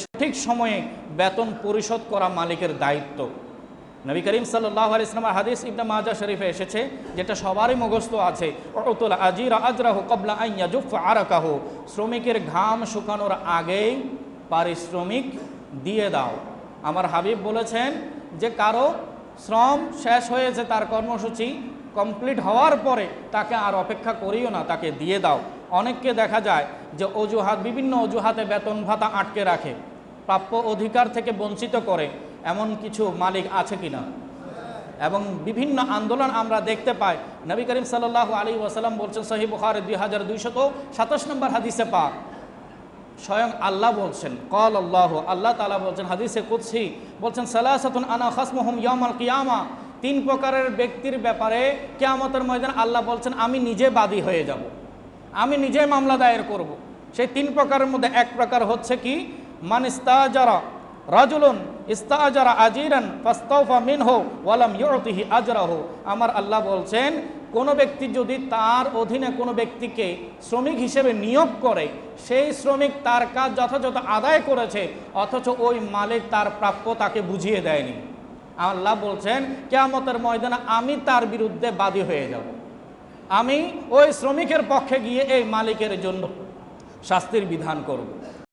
সঠিক সময়ে বেতন পরিশোধ করা মালিকের দায়িত্ব। নবী করিম সাল্লাহ ইসলামের হাদিস ইবনা মাজা শরীফে এসেছে, যেটা সবারই মুখস্থ আছে শ্রমিকের ঘাম শুকানোর আগেই পারিশ্রমিক দিয়ে দাও। আমার হাবিব বলেছেন যে কারও শ্রম শেষ হয়েছে তার কর্মসূচি কমপ্লিট হওয়ার পরে তাকে আর অপেক্ষা করিও না, তাকে দিয়ে দাও। অনেককে দেখা যায় যে অজুহাত, বিভিন্ন অজুহাতে বেতন ভাতা আটকে রাখে, প্রাপ্য অধিকার থেকে বঞ্চিত করে এমন কিছু মালিক আছে কিনা? এবং বিভিন্ন আন্দোলন আমরা দেখতে পাই। নবী করিম সাল্লাহ আলী ওয়াসাল্লাম বলছেন সহি বুখার দুই হাজার দুইশত সাতাশ নম্বর হাদিসে পাক। স্বয়ং আল্লাহ বলছেন কল আল্লাহ আল্লাহ তালা বলছেন, হাদিসে কুৎসি বলছেন, সালাসাতুন আনা খাসমহম ইয়ামাল কিয়ামা। তিন প্রকারের ব্যক্তির ব্যাপারে কেয়ামতের ময়দান আল্লাহ বলছেন, আমি নিজে বাদী হয়ে যাব। আমি নিজে মামলা দায়ের করব। সেই তিন প্রকারের মধ্যে এক প্রকার হচ্ছে কি, মান ইস্তাজারা রাজুলুন ইস্তাজারা আজিরান ফাস্তাউফা মিনহু ওয়ালাম ইউতিহি আজরাহু। আমার আল্লাহ বলছেন, কোনো ব্যক্তি যদি তার অধীনে কোনো ব্যক্তিকে শ্রমিক হিসেবে নিয়োগ করে, সেই শ্রমিক তার কাজ যথাযথ আদায় করেছে, অথচ ওই মালিক তার প্রাপ্য তাকে বুঝিয়ে দেয়নি। আল্লাহ বলছেন, কেয়ামতের ময়দানে আমি তার বিরুদ্ধে বাদী হয়ে যাব। আমি ওই শ্রমিকের পক্ষে গিয়ে এই মালিকের জন্য শাস্তির বিধান করব।